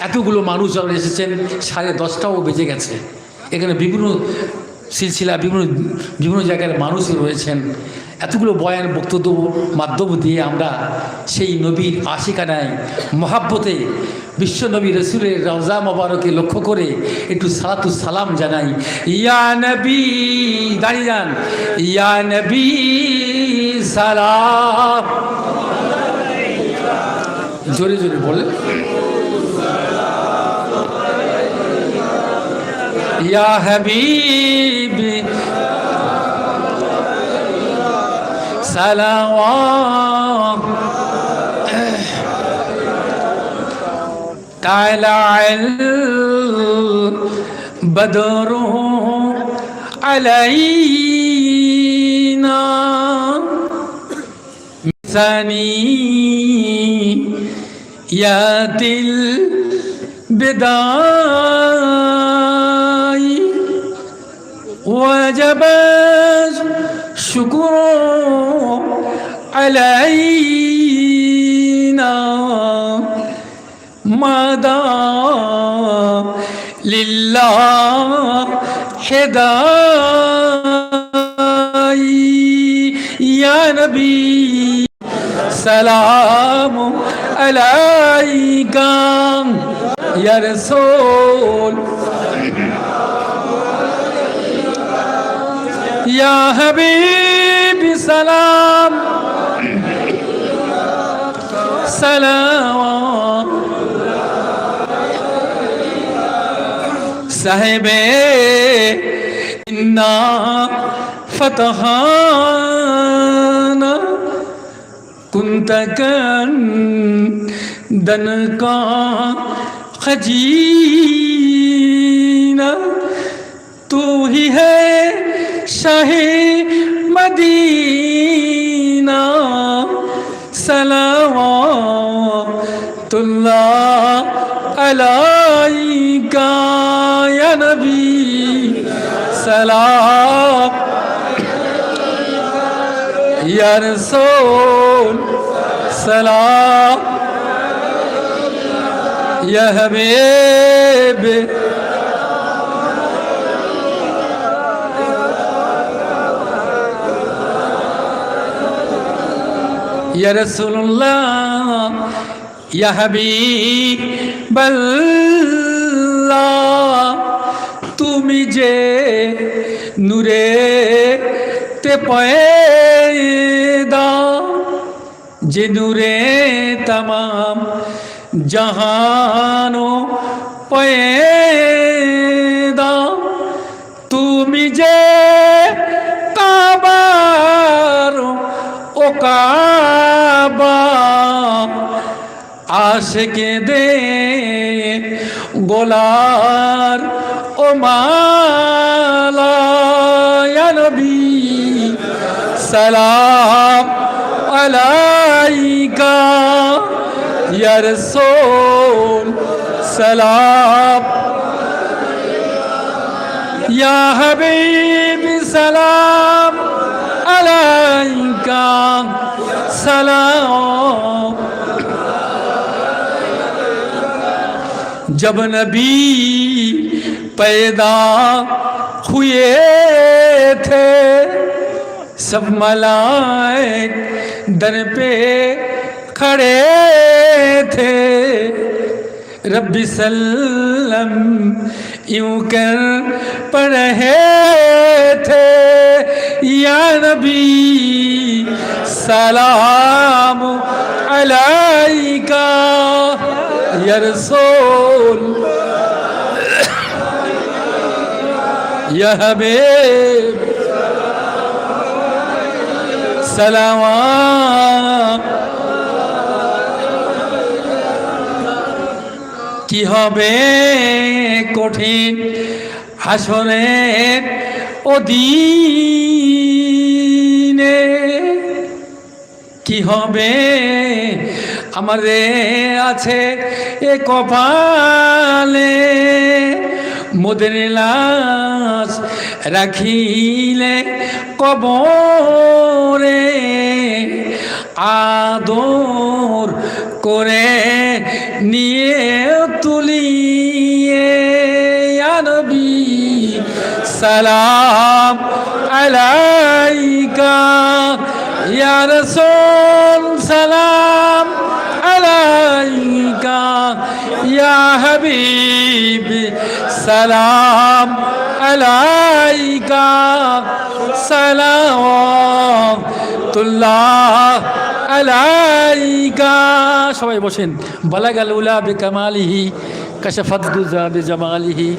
এতগুলো মানুষ যারা এসেছেন, সাড়ে দশটাও বেজে গেছে। এখানে বিভিন্ন সিলসিলা, বিভিন্ন বিভিন্ন জায়গার মানুষ রয়েছেন। এতগুলো বয়ান, বক্তব্য, মাধ্যম দিয়ে আমরা সেই নবীর আশিকানায়, মহাব্বতে বিশ্ব নবী রসুলের রওজা মোবারকে লক্ষ্য করে একটু সালাতু সালাম জানাই। ইয়া নবী, দাঁড়িয়ে যান। ইয়া নবী, সালাম। জোরে জোরে বলে يا حبيبي. صلوات طلع البدر علينا. ثاني يا دل بدار وجب الشكر علينا. مدى لله حداي؟ يا نبي سلام عليك. يا رسول يا حبيبي سلام. سلام. صاحبي إنا فتحانا كنت كان دنكا خجينا تو هي শাহে মদিনা সালামাতুল্লাহ আলাইকা ইয়া নবী সালাম ইয়া রাসূল সালাম ইয়া হাবিব। ইয়া রাসূলুল্লাহ ইয়া হাবিবাল্লাহ তুমি যে নূরে তে পয়দা যে নূরে तमाम জাহানো পয়ে কাবা আশকে দে গোলার ও মালা ইয়া নবী সালাম আলাইকা, ইয়া রাসূল, সালাম। ইয়া হাবিবি সালাম का सलाम। जब नबी पैदा हुए थे, सब मलाए दर पे खड़े थे। रबी सल्लम यूँ कर पढ़े थे। يا نبي سلام عليك يا رسول يا حبيب سلام কি হবে কঠিন হাসনের অধীনে কি হবে? আমাদের আছে এ কপালে মোদের লাশ রাখিলে কবরে আদর করে নিয়ে তুলিয়ে সালাম আলাইকা ইয়া রাসূল সালাম আলাইকা ইয়া হাবিব সালাম আলাইকা সালাম তুল্লাহ আলাইকা সবাই বসেন। বালাগাল উলা বে কামালিহি কাশাফাত দুজা বে জামালিহি